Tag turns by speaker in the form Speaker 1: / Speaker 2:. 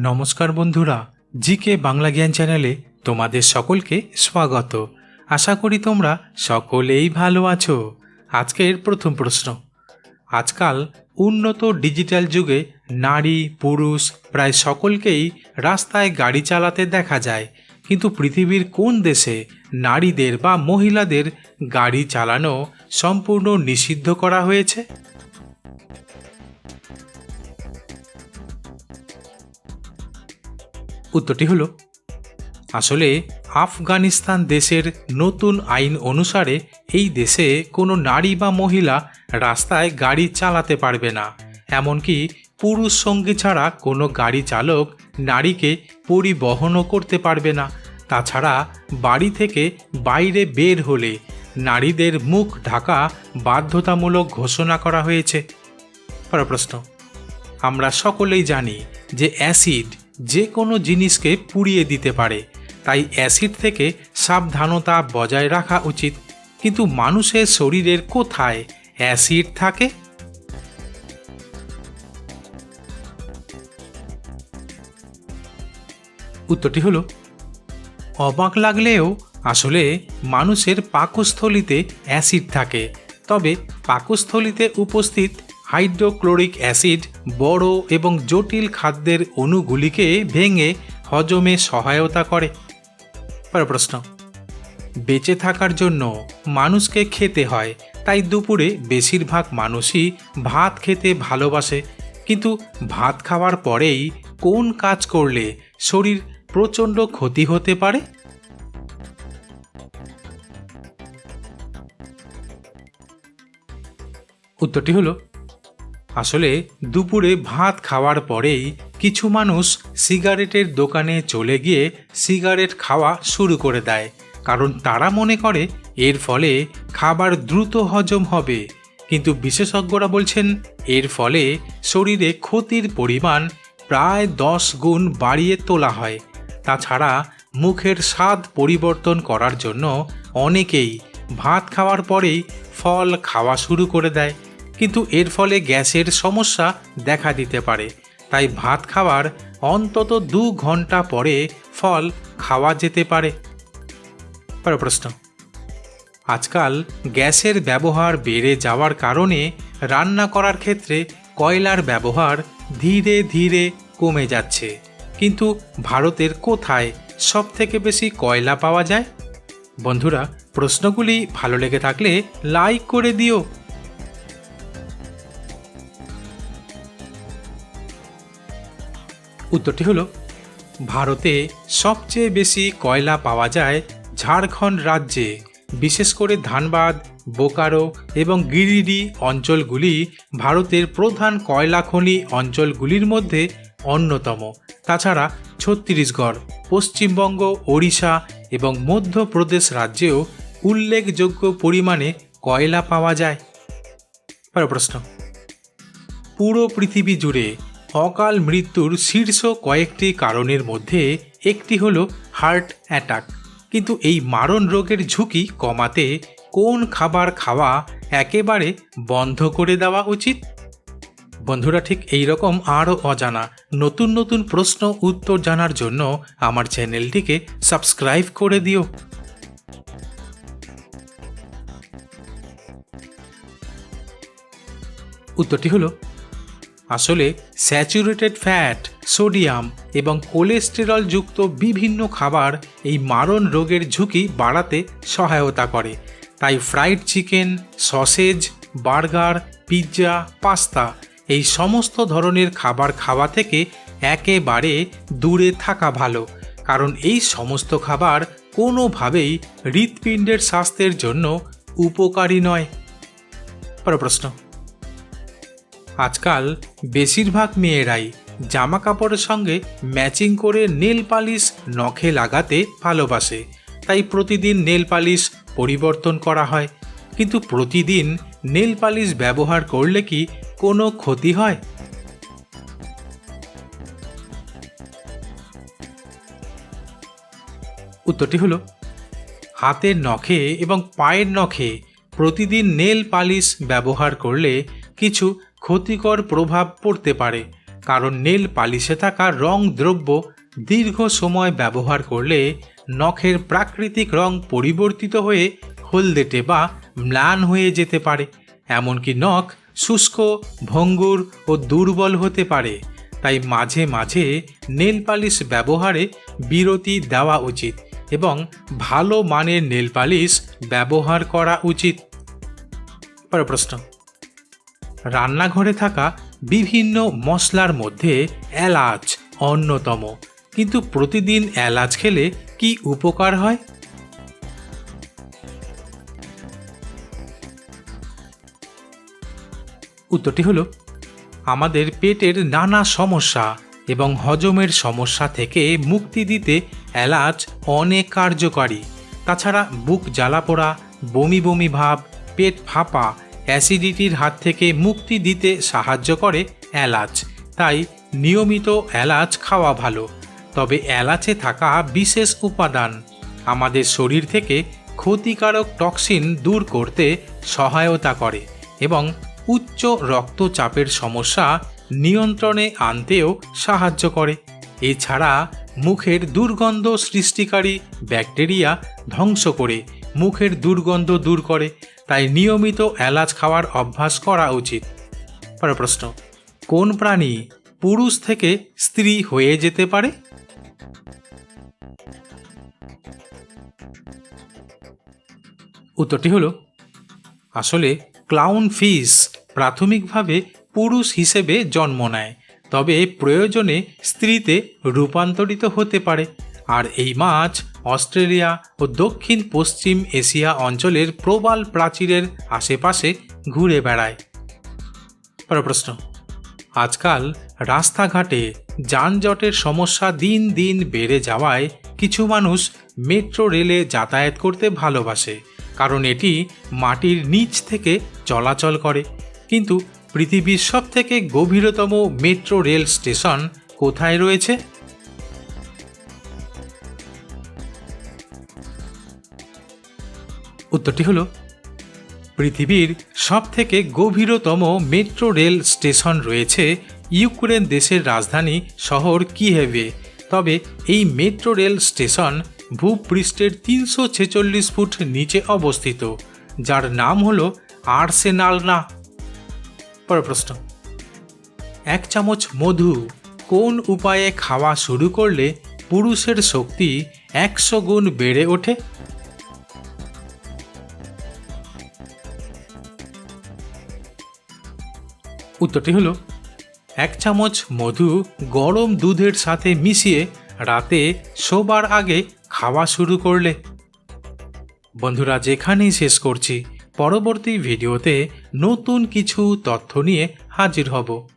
Speaker 1: নমস্কার বন্ধুরা জি কে বাংলা জ্ঞান চ্যানেলে তোমাদের সকলকে স্বাগত। আশা করি তোমরা সকলেই ভালো আছো। আজকের প্রথম প্রশ্ন। আজকাল উন্নত ডিজিটাল যুগে নারী, পুরুষ প্রায় সকলকেই রাস্তায় গাড়ি চালাতে দেখা যায়। কিন্তু পৃথিবীর কোন দেশে নারীদের বা মহিলাদের গাড়ি চালানো সম্পূর্ণ নিষিদ্ধ করা হয়েছে? উত্তরটি হলো, আসলে আফগানিস্তান দেশের নতুন আইন অনুসারে এই দেশে কোনো নারী বা মহিলা রাস্তায় গাড়ি চালাতে পারবে না। এমনকি পুরুষ সঙ্গী ছাড়া কোনো গাড়ি চালক নারীকে পরিবহনও করতে পারবে না। তাছাড়া বাড়ি থেকে বাইরে বের হলে নারীদের মুখ ঢাকা বাধ্যতামূলক ঘোষণা করা হয়েছে। পরপ্রশ্ন আমরা সকলেই জানি যে অ্যাসিড যে কোনো জিনিসকে পুড়িয়ে দিতে পারে। তাই অ্যাসিড থেকে সাবধানতা বজায় রাখা উচিত। কিন্তু মানুষের শরীরের কোথায় অ্যাসিড থাকে? উত্তরটি হলো, অবাক লাগলেও আসলে মানুষের পাকস্থলিতে অ্যাসিড থাকে। তবে পাকস্থলিতে উপস্থিত হাইড্রোক্লোরিক অ্যাসিড বড় এবং জটিল খাদ্যের অণুগুলিকে ভেঙে হজমে সহায়তা করে। পরের প্রশ্ন। বেঁচে থাকার জন্য মানুষকে খেতে হয়, তাই দুপুরে বেশিরভাগ মানুষই ভাত খেতে ভালোবাসে। কিন্তু ভাত খাওয়ার পরেই কোন কাজ করলে শরীর প্রচণ্ড ক্ষতি হতে পারে? উত্তরটি হলো আসলে দুপুরে ভাত খাওয়ার পরেই কিছু মানুষ সিগারেটের দোকানে চলে গিয়ে সিগারেট খাওয়া শুরু করে দেয়, কারণ তারা মনে করে এর ফলে খাবার দ্রুত হজম হবে। কিন্তু বিশেষজ্ঞরা বলছেন, এর ফলে শরীরে ক্ষতির পরিমাণ প্রায় দশ গুণ বাড়িয়ে তোলা হয়। তাছাড়া মুখের স্বাদ পরিবর্তন করার জন্য অনেকেই ভাত খাওয়ার পরেই ফল খাওয়া শুরু করে দেয়। কিন্তু এর ফলে গ্যাসের সমস্যা দেখা দিতে পারে। তাই ভাত খাওয়ার অন্তত দু ঘণ্টা পরে ফল খাওয়া যেতে পারে। প্রশ্ন। আজকাল গ্যাসের ব্যবহার বেড়ে যাওয়ার কারণে রান্না করার ক্ষেত্রে কয়লার ব্যবহার ধীরে ধীরে কমে যাচ্ছে। কিন্তু ভারতের কোথায় সব থেকে বেশি কয়লা পাওয়া যায়? বন্ধুরা, প্রশ্নগুলি ভালো লেগে থাকলে লাইক করে দিও। উত্তরটি হলো, ভারতে সবচেয়ে বেশি কয়লা পাওয়া যায় ঝাড়খণ্ড রাজ্যে। বিশেষ করে ধানবাদ, বোকারো এবং গিরিডি অঞ্চলগুলি ভারতের প্রধান কয়লা খনি অঞ্চলগুলির মধ্যে অন্যতম। তাছাড়া ছত্তিশগড়, পশ্চিমবঙ্গ, ওড়িশা এবং মধ্যপ্রদেশ রাজ্যেও উল্লেখযোগ্য পরিমাণে কয়লা পাওয়া যায়। প্রশ্ন, পুরো পৃথিবী জুড়ে অকাল মৃত্যুর শীর্ষ কয়েকটি কারণের মধ্যে একটি হল হার্ট অ্যাটাক। কিন্তু এই মারণ রোগের ঝুঁকি কমাতে কোন খাবার খাওয়া একেবারে বন্ধ করে দেওয়া উচিত? বন্ধুরা, ঠিক এই রকম আরও অজানা, নতুন নতুন প্রশ্ন উত্তর জানার জন্য আমার চ্যানেলটিকে সাবস্ক্রাইব করে দিও। উত্তরটি হলো আসলে স্যাচুরেটেড ফ্যাট, সোডিয়াম এবং কোলেস্টেরল যুক্ত বিভিন্ন খাবার এই মারণ রোগের ঝুঁকি বাড়াতে সহায়তা করে। তাই fried chicken, sausage, burger, pizza, pasta এই সমস্ত ধরনের খাবার খাওয়া থেকে একেবারে দূরে থাকা ভালো। কারণ এই সমস্ত খাবার কোনোভাবেই হৃৎপিণ্ডের স্বাস্থ্যের জন্য উপকারী নয়। পরের প্রশ্ন। আজকাল বেশিরভাগ মেয়েরাই জামা কাপড়ের সঙ্গে ম্যাচিং করে নেল পালিশ নখে লাগাতে ভালোবাসে। তাই প্রতিদিন নেল পালিশ পরিবর্তন করা হয়। কিন্তু প্রতিদিন নেল পালিশ ব্যবহার করলে কি কোনো ক্ষতি হয়? উত্তরটি হলো, হাতের নখে এবং পায়ের নখে প্রতিদিন নেল পালিশ ব্যবহার করলে কিছু ক্ষতিকর প্রভাব পড়তে পারে, কারণ নেল পালিশে থাকা রং দ্রব্য দীর্ঘ সময় ব্যবহার করলে নখের প্রাকৃতিক রং পরিবর্তিত হয়ে হলদেটে বা ম্লান হয়ে যেতে পারে। এমনকি নখ শুষ্ক, ভঙ্গুর ও দুর্বল হতে পারে। তাই মাঝে মাঝে নেল পালিশ ব্যবহারে বিরতি দেওয়া উচিত এবং ভালো মানের নেল পালিশ ব্যবহার করা উচিত। পরের প্রশ্ন। রান্নাঘরে থাকা বিভিন্ন মশলার মধ্যে এলাচ অন্যতম। কিন্তু প্রতিদিন এলাচ খেলে কি উপকার হয়? উত্তরটি হলো, আমাদের পেটের নানা সমস্যা এবং হজমের সমস্যা থেকে মুক্তি দিতে এলাচ অনেক কার্যকারী। তাছাড়া বুক জ্বালা পোড়া, বমি বমি ভাব, পেট ফাঁপা অ্যাসিডিটির হাত থেকে মুক্তি দিতে সাহায্য করে এলাচ। তাই নিয়মিত এলাচ খাওয়া ভালো। তবে এলাচে থাকা বিশেষ উপাদান আমাদের শরীর থেকে ক্ষতিকারক টক্সিন দূর করতে সহায়তা করে এবং উচ্চ রক্তচাপের সমস্যা নিয়ন্ত্রণে আনতেও সাহায্য করে। এছাড়া মুখের দুর্গন্ধ সৃষ্টিকারী ব্যাকটেরিয়া ধ্বংস করে, মুখের দুর্গন্ধ দূর করে তাই নিয়মিত এলাচ খাওয়ার অভ্যাস করা উচিত। পরের প্রশ্ন, কোন প্রাণী পুরুষ থেকে স্ত্রী হয়ে যেতে পারে? উত্তরটি হলো, আসলে ক্লাউন ফিশ প্রাথমিকভাবে পুরুষ হিসেবে জন্ম নেয়, তবে প্রয়োজনে স্ত্রীতে রূপান্তরিত হতে পারে, আর এই মাছ অস্ট্রেলিয়া ও দক্ষিণ পশ্চিম এশিয়া অঞ্চলের প্রবাল প্রাচীরের আশেপাশে ঘুরে বেড়ায়। পরের প্রশ্ন। আজকাল রাস্তাঘাটে যানজটের সমস্যা দিন দিন বেড়ে যাওয়ায় কিছু মানুষ মেট্রো রেলে যাতায়াত করতে ভালোবাসে, কারণ এটি মাটির নিচ থেকে চলাচল করে। কিন্তু পৃথিবীর সবথেকে গভীরতম মেট্রো রেল স্টেশন কোথায় রয়েছে? উত্তরটি হলো, পৃথিবীর সব থেকে গভীরতম মেট্রো রেল স্টেশন রয়েছে ইউক্রেন দেশের রাজধানী শহর কিহেভে তবে এই মেট্রো রেল স্টেশন ভূপৃষ্ঠের তিনশো ছেচল্লিশ ফুট নিচে অবস্থিত, যার নাম হল আর্সেনালনা পরের প্রশ্ন, এক চামচ মধু কোন উপায়ে খাওয়া শুরু করলে পুরুষের শক্তি একশো গুণ বেড়ে ওঠে? উত্তরটি হলো, এক চামচ মধু গরম দুধের সাথে মিশিয়ে রাতে শোবার আগে খাওয়া শুরু করলে। বন্ধুরা, যেখানেই শেষ করছি, পরবর্তী ভিডিওতে নতুন কিছু তথ্য নিয়ে হাজির হব।